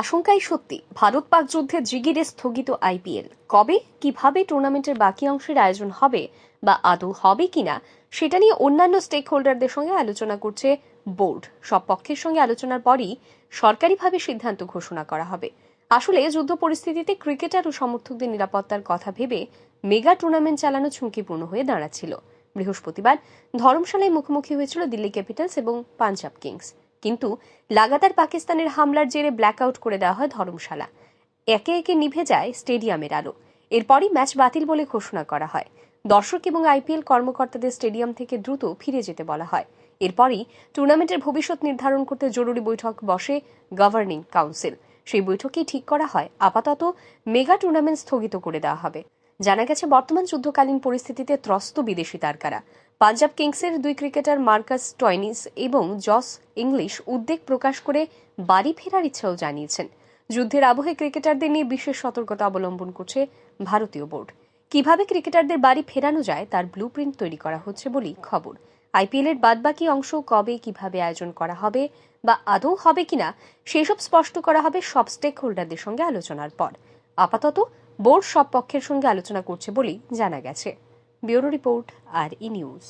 আশঙ্কাই সত্যি, ভারত পাক যুদ্ধের জিগিরে স্থগিত আইপিএল। কবে, কীভাবে টুর্নামেন্টের বাকি অংশের আয়োজন হবে বা আদৌ হবে কিনা, সেটা নিয়ে অন্যান্য স্টেক হোল্ডারদের সঙ্গে আলোচনা করছে বোর্ড। সব পক্ষের সঙ্গে আলোচনার পরই সরকারিভাবে সিদ্ধান্ত ঘোষণা করা হবে। আসলে যুদ্ধ পরিস্থিতিতে ক্রিকেটার ও সমর্থকদের নিরাপত্তার কথা ভেবে মেগা টুর্নামেন্ট চালানো ঝুঁকিপূর্ণ হয়ে দাঁড়াচ্ছিল। বৃহস্পতিবার ধর্মশালায় মুখোমুখি হয়েছিল দিল্লি ক্যাপিটালস এবং পাঞ্জাব কিংস। কিন্তু লাগাতার পাকিস্তানের হামলার জেরে ব্ল্যাকআউট করে দেওয়া হয় ধর্মশালা। একে একে নিভে যায় স্টেডিয়ামের আলো। এরপরই ম্যাচ বাতিল বলে ঘোষণা করা হয়। দর্শক এবং আইপিএল কর্মকর্তাদের স্টেডিয়াম থেকে দ্রুত ফিরে যেতে বলা হয়। এরপরই টুর্নামেন্টের ভবিষ্যৎ নির্ধারণ করতে জরুরি বৈঠক বসে গভর্নিং কাউন্সিল সেই বৈঠকেই ঠিক করা হয়। আপাতত মেগা টুর্নামেন্ট স্থগিত করে দেওয়া হবে। জানা গেছে, বর্তমান যুদ্ধকালীন পরিস্থিতিতে ত্রস্ত বিদেশি তারকারা। পাঞ্জাব কিংসের দুই ক্রিকেটার মার্কাস টয়নিস এবং জস ইংলিশ উদ্বেগ প্রকাশ করে বাড়ি ফেরার ইচ্ছাও জানিয়েছেন। যুদ্ধের আবহে ক্রিকেটারদের নিয়ে বিশেষ সতর্কতা অবলম্বন করছে ভারতীয় বোর্ড। কীভাবে ক্রিকেটারদের বাড়ি ফেরানো যায়, তার ব্লু তৈরি করা হচ্ছে বলেই খবর। আইপিএল এর বাদবাকি অংশ কবে কীভাবে আয়োজন করা হবে বা আদৌ হবে কিনা, সেসব স্পষ্ট করা হবে সব স্টেক হোল্ডারদের সঙ্গে আলোচনার পর। আপাতত বোর্ড সব পক্ষের সঙ্গে আলোচনা করছে বলেই জানা গেছে। ব্যুরো রিপোর্ট আর ই নিউজ।